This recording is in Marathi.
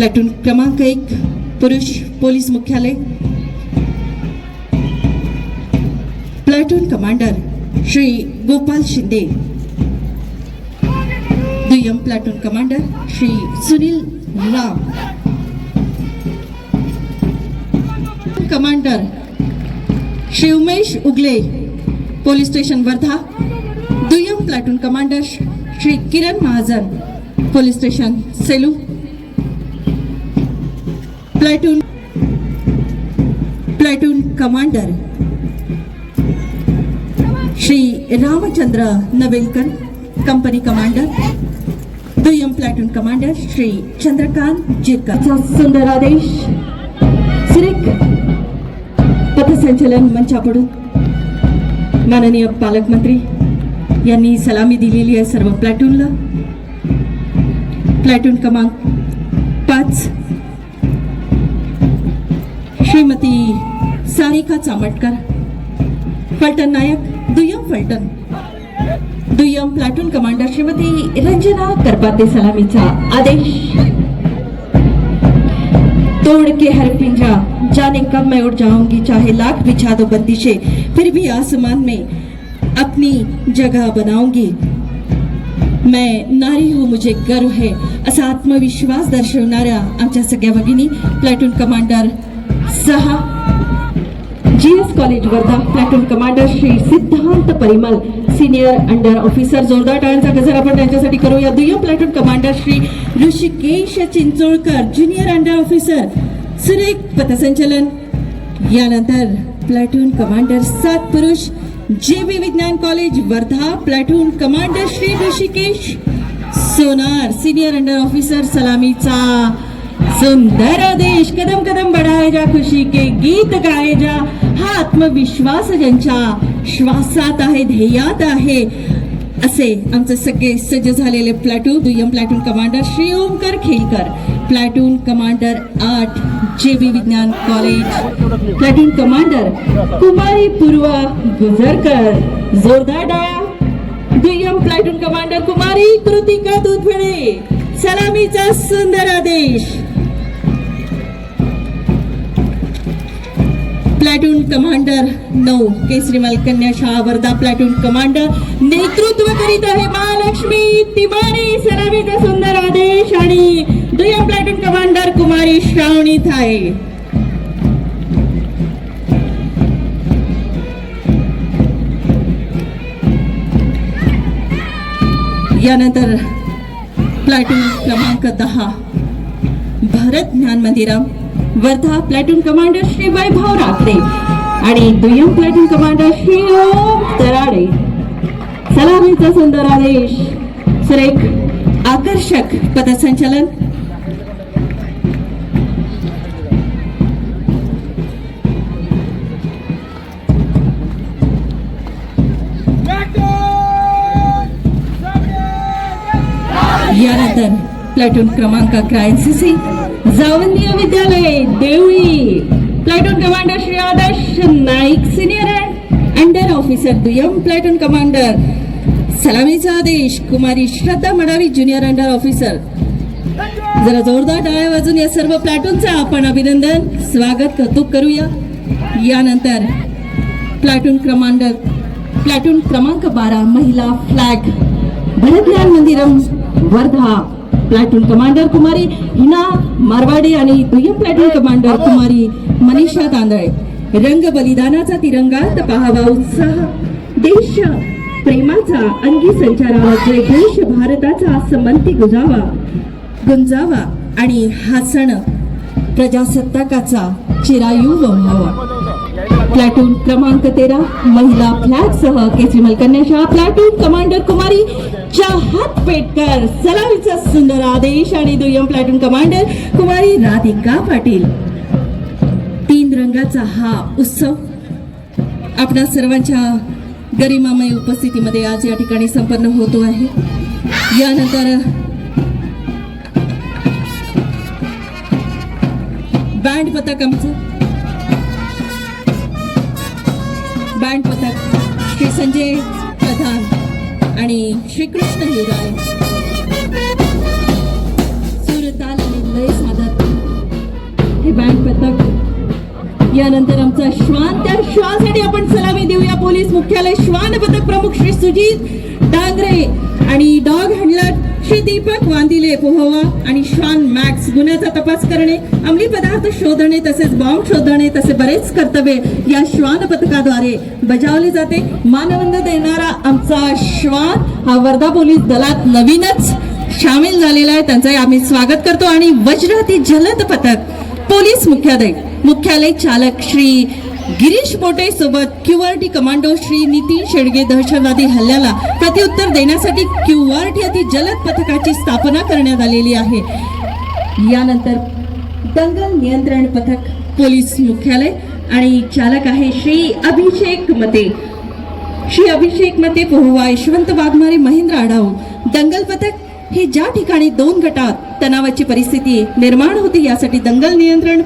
प्लॅटून क्रमांक एक पुरुष पोलीस मुख्यालय. Platoon commander Shri Gopal Shinde. दुय्यम platoon commander Shri Sunil Ram. Commander Shri Umesh Ugle police station Wardha. दुय्यम platoon commander Shri Kiran Mahajan police station Selu. Platoon platoon commander Shri Ramchandra Navelkar company commander दुय्यम प्लॅटून कमांडर श्री चंद्रकांत जिरकर. सुंदर आदेश सुरेख पथसंचलन मंचाकडून माननीय पालकमंत्री यांनी सलामी दिलेली आहे सर्व प्लॅटूनला. प्लॅटून क्रमांक पाच श्रीमती सारिका चामटकर, फलटण नायक दुय्यम फलटण, दुय्यम प्लॅटून कमांडर श्रीमती रंजना करपाते सलामीचा आदेश. तोड़ के हर पिंजरा जाने कब मैं उड़ जाऊँगी, चाहे लाख बिछा दो बंदिशे फिर भी आसमान में अपनी जगह बनाऊँगी। मैं नारी हूँ, मुझे गर्व है असा आत्मविश्वास दर्शवणाऱ्या आमच्या सगळ्या भगिनी प्लॅटून कमांडर सहा. G S college Wardha platoon commander Shri Siddhant Parimal senior under officer जोरदार टाळ्यांचा गजर आपण त्यांच्यासाठी करूया. दुय्यम platoon commander Shri Rishikesh Chincholkar junior under officer सुरेख पथसंचलन. यानंतर प्लॅटून कमांडर सात पुरुष J B Vigyan college Wardha platoon commander Shri Hrishikesh Sonar senior under officer सलामीचा सुंदर देश कदम कदम बढ़ाए जा खुशी के गीत गाए जा। हा आत्मविश्वास ज्यांच्या श्वासात आहे ध्येयात आहे असे आमचे सगळे सज्ज झालेले प्लॅटून दुय्यम प्लॅटून कमांडर श्री ओमकर खेलकर प्लॅटून कमांडर आठ J B Vigyan college platoon commander Kumari Purva Gujarkar जोरदार डाळा दुय्यम प्लॅटून कमांडर कुमारी कृतिका दुधफळे सलामीचा सुंदर आदेश। प्लॅटून कमांडर नऊ. केसरीमल कन्या शाह वर्धा प्लॅटून कमांडर. नेतृत्व करीत आहे महालक्ष्मी तिवारी सलामीचा सुंदर आदेश आणि दुय्यम प्लॅटून कमांडर कुमारी श्रावणी थाय यानंतर प्लॅटून क्रमांक दहा. भारत ज्ञान मंदिरम. वर्धा प्लॅटून कमांडर श्री वैभव रात्रे आणि दुय्यम प्लॅटून कमांडर श्री ओम तराडे. सलामीचा सुंदर आदेश. सुरेख आकर्षक पथसंचलन. यानंतर प्लॅटून क्रमांक अकरा C Jawandiya Vidyalaya Deoli. Platoon commander Shri Adarsh Naik senior under officer दुय्यम प्लॅटून कमांडर सलामीचा आदेश Kumari Shraddha Madavi junior under officer जरा जोरदार टाळ्या वाजून या सर्व प्लॅटूनचं आपण अभिनंदन स्वागत कौतुक करूया. यानंतर प्लॅटून कमांडर प्लॅटून क्रमांक बारा महिला flag Bharat Gyan Mandiram Wardha. Platoon commander कुमारी हिना मारवाडे आणि दुय्यम प्लॅटून कमांडर कुमारी मनीषा तांदळे रंग बलिदानाचा तिरंगा तर पाहावा उत्साह देश प्रेमाचा अंगी संचारावा जय देश भारताचा समंती गुजावा गुंजावा आणि हा सण प्रजासत्ताकाचा चिरायू व्हावा प्लॅटून क्रमांक तेरा महिला फ्लॅग सह केसरीमल कन्या प्लॅटून कमांडर कुमारी चाहत पेटकर. सलामीचा सुंदर आदेश आणि दुय्यम प्लॅटून कमांडर कुमारी राधिका पाटील. तीन रंगाचा हा उत्सव आपणा सर्वांच्या गरिमामय उपस्थितीमध्ये आज या ठिकाणी संपन्न होतो आहे. यानंतर बँड पथक बँड पथक श्री संजय प्रधान आणि श्रीकृष्ण हिराय सूरताल आणि लय साधत हे बँड पथक यानंतर आमचा श्वान त्या श्वासाठी आपण चला पोलीस मुख्यालय श्वान पथक प्रमुख श्री सुजित डांगरे आणि डॉग हँडलर श्री दीपक वांदिले पोहवा आणि श्वान मॅक्स गुन्ह्याचा तपास करणे अंमली पदार्थ शोधणे तसेच बॉम्ब शोधणे तसे बरेच कर्तव्य या श्वान पथकाद्वारे बजावले जाते. मानवंद देणारा आमचा श्वान हा वर्धा पोलीस दलात नवीनच सामील झालेला आहे. त्यांचं आम्ही स्वागत करतो. आणि वज्राती जलद पथक पोलीस मुख्यालय मुख्यालय चालक श्री गिरीश मोटे सोबत क्यूआरटी कमांडो श्री नितीन शेडगे दहशतवादी हल्ल्याला प्रत्युत्तर देण्यासाठी क्यूआरटी अति जलद पथकाची स्थापना करण्यात आलेली आहे. यानंतर दंगल नियंत्रण पथक पोलीस मुख्यालय आणि चालक आहे श्री अभिषेक मते. श्री अभिषेक मते पोहवा यशवंत वाघमारे महेंद्र आढाव. दंगल पथक हे ज्या ठिकाणी दोन गटात तणावाची परिस्थिती निर्माण होते यासाठी दंगल नियंत्रण